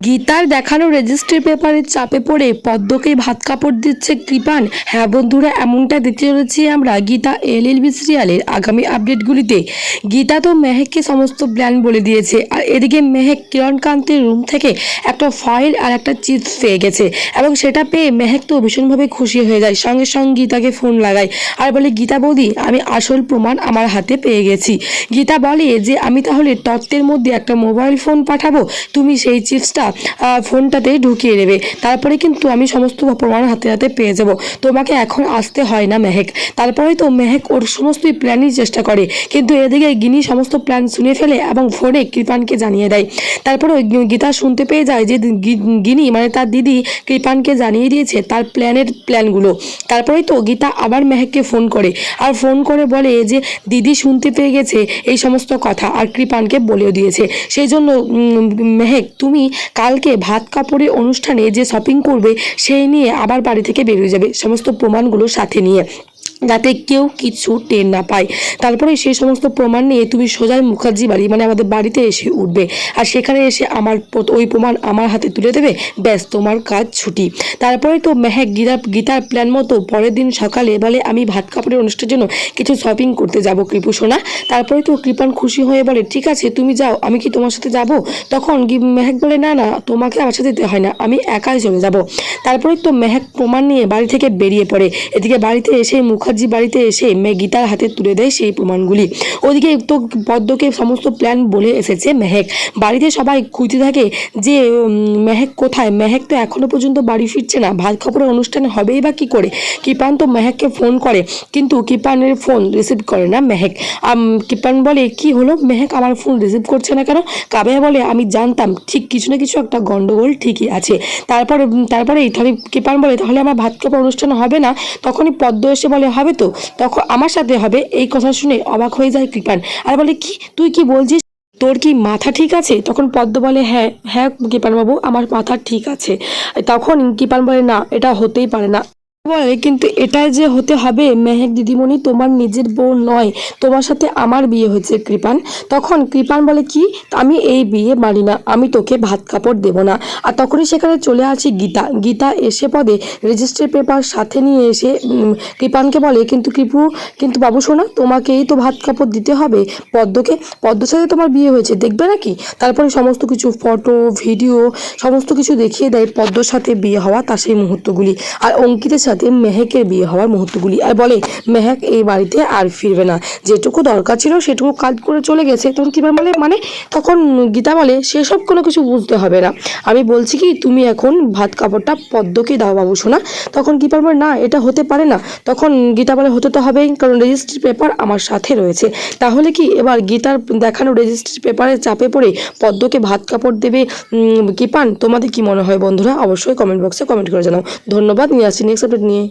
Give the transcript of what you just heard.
গীতার দেখানো রেজিস্ট্রি পেপারের চাপে পড়ে পদ্মকে ভাত কাপড় দিচ্ছে কৃপান। হ্যাঁ বন্ধুরা, এমনটা দেখতে চলেছি আমরা গীতা এল এল বি সিরিয়ালের আগামী আপডেটগুলিতে গীতা তো মেহেককে সমস্ত প্ল্যান বলে দিয়েছে। আর এদিকে মেহেক কিরণকান্তের রুম থেকে একটা ফাইল আর একটা চিপস পেয়ে গেছে। এবং সেটা পেয়ে মেহেক তো ভীষণভাবে খুশি হয়ে যায়। সঙ্গে সঙ্গে গীতাকে ফোন লাগায়। আর বলে, গীতা বৌদি, আমি আসল প্রমাণ আমার হাতে পেয়ে গেছি। গীতা বলে যে, আমি তাহলে তত্ত্বের মধ্যে একটা মোবাইল ফোন পাঠাবো। তুমি সেই চিপসটা ফোনটাতে ঢুকিয়ে দেবে তারপরে কিন্তু আমি সমস্ত প্রমাণ হাতে হাতে পেয়ে যাব। তোমাকে এখন আসতে হয় না মেহেক। তারপরে তো মেহেক ওর সমস্তই প্ল্যানই চেষ্টা করে। কিন্তু এদিকে গিনি সমস্ত প্ল্যান শুনে ফেলে এবং ফোনে কৃপানকে জানিয়ে দেয়। তারপরে গীতা শুনতে পেয়ে যায় যে গিনি মানে তার দিদি কৃপানকে জানিয়ে দিয়েছে তার প্ল্যানের প্ল্যানগুলো। তারপরেই তো গীতা আবার মেহেককে ফোন করে। আর ফোন করে বলে যে দিদি শুনতে পেয়ে গেছে এই সমস্ত কথা আর কৃপানকে বলেও দিয়েছে। সেই জন্য মেহেক তুমি কালকে ভাত কাপড়ে অনুষ্ঠানে যে শপিং করবে, সেই নিয়ে আবার বাড়ি থেকে বেরিয়ে যাবে। সমস্ত প্রমাণগুলো সাথে নিয়ে। যাতে কেউ কিছু টের না পায়। তারপরে সেই সমস্ত প্রমাণ নিয়ে তুমি সোজাই মুখার্জি বাড়ি মানে আমাদের বাড়িতে এসে উঠবে। আর সেখানে এসে আমার ওই প্রমাণ আমার হাতে তুলে দেবে, ব্যাস তোমার কাজ ছুটি। তারপরে তো মেহেক গীতার গীতার প্ল্যান মতো পরের দিন সকালে বলে আমি ভাত কাপড়ের অনুষ্ঠানের জন্য কিছু শপিং করতে যাব, কৃপু সোনা। তারপরে তো কৃপান খুশি হয়ে বলে, ঠিক আছে, তুমি যাও, আমি কি তোমার সাথে যাব? তখন মেহেক বলে, না না, তোমাকে আমার সাথে যেতে হয় না, আমি একাই চলে যাব। তারপরে তো মেহেক প্রমাণ নিয়ে বাড়ি থেকে বেরিয়ে পড়ে। এদিকে বাড়িতে এসে মুখার্জি বাড়িতে এসে মে গীতার হাতে তুলে দেয় সেই প্রমাণগুলি। ওদিকে তো পদ্মকে সমস্ত প্ল্যান বলে এসেছে মেহেক। বাড়িতে সবাই খুঁজতে থাকে যে মেহেক কোথায়? মেহেক তো এখনও পর্যন্ত বাড়ি ফিরছে না। ভাত খবরের অনুষ্ঠান হবেই বা কি করে? কিপান তো মেহেককে ফোন করে, কিন্তু কিপানের ফোন রিসিভ করে না মেহেক। কিপান বলে, কি হলো? মেহেক আমার ফোন রিসিভ করছে না কেন? কাবেয়া বলে, আমি জানতাম। ঠিক কিছু না কিছু একটা গন্ডগোল ঠিকই আছে। তারপরে তারপরে তাহলে কিপান বলে, তাহলে আমার ভাত খাবার অনুষ্ঠান হবে না? তখনই পদ্ম এসে বলে হবে তো? তখন আমার সাথে হবে। এই কথা শুনে অবাক হয়ে যায় কৃপান। আর বলে, কি? তুই কি বলছিস? তোর কি মাথা ঠিক আছে? তখন পদ্ম বলে হ্যাঁ হ্যাঁ কৃপানবাবু, আমার মাথা ঠিক আছে। তখন কৃপান বলে, না, এটা হতেই পারে না। বলে কিন্তু এটা যে হতে হবে, মেহেক দিদিমণি তোমার নিজের বউ নয়, তোমার সাথে আমার বিয়ে হয়েছে কৃপান। তখন কৃপান বলে, কি? আমি এই বিয়ে মানি না, আমি তোকে ভাত কাপড় দেব না। আর তখনই সেখানে চলে আসি গীতা। গীতা এসে পদে রেজিস্ট্রি পেপার সাথে নিয়ে এসে কৃপানকে বলে, কিন্তু কৃপু, কিন্তু বাবু শোনা, তোমাকেই তো ভাত কাপড় দিতে হবে পদ্মকে। পদ্মর সাথে তোমার বিয়ে হয়েছে, দেখবে নাকি তারপরে সমস্ত কিছু ফটো ভিডিও সমস্ত কিছু দেখিয়ে দেয় পদ্মর সাথে বিয়ে হওয়া তার সেই মুহূর্তগুলি। আর অঙ্কিতের সাথে মেহেকের বিয়ে হওয়ার মুহূর্তগুলি। আর বলে, মেহেক এই বাড়িতে আর ফিরবে না। যেটুকু দরকার ছিল সেটুকু কাজ করে চলে গেছে। তখন কীভাবে বলে মানে তখন গীতা বলে, সেসব কোনো কিছু বুঝতে হবে না। আমি বলছি কি, তুমি এখন ভাত কাপড়টা পদ্মকে দাও বাবু শোনা তখন কী বলে, না, এটা হতে পারে না। তখন গীতা বলে, হতে তো হবেই, কারণ রেজিস্ট্রি পেপার আমার সাথে রয়েছে। তাহলে কি, এবার গীতার দেখানো রেজিস্ট্রি পেপারের চাপে পড়ে পদ্মকে ভাত কাপড় দেবে কি পান? তোমাদের কি মনে হয় বন্ধুরা? অবশ্যই কমেন্ট বক্সে কমেন্ট করে জানাও। ধন্যবাদ। নিয়ে আসছি নেক্সট নিয়ে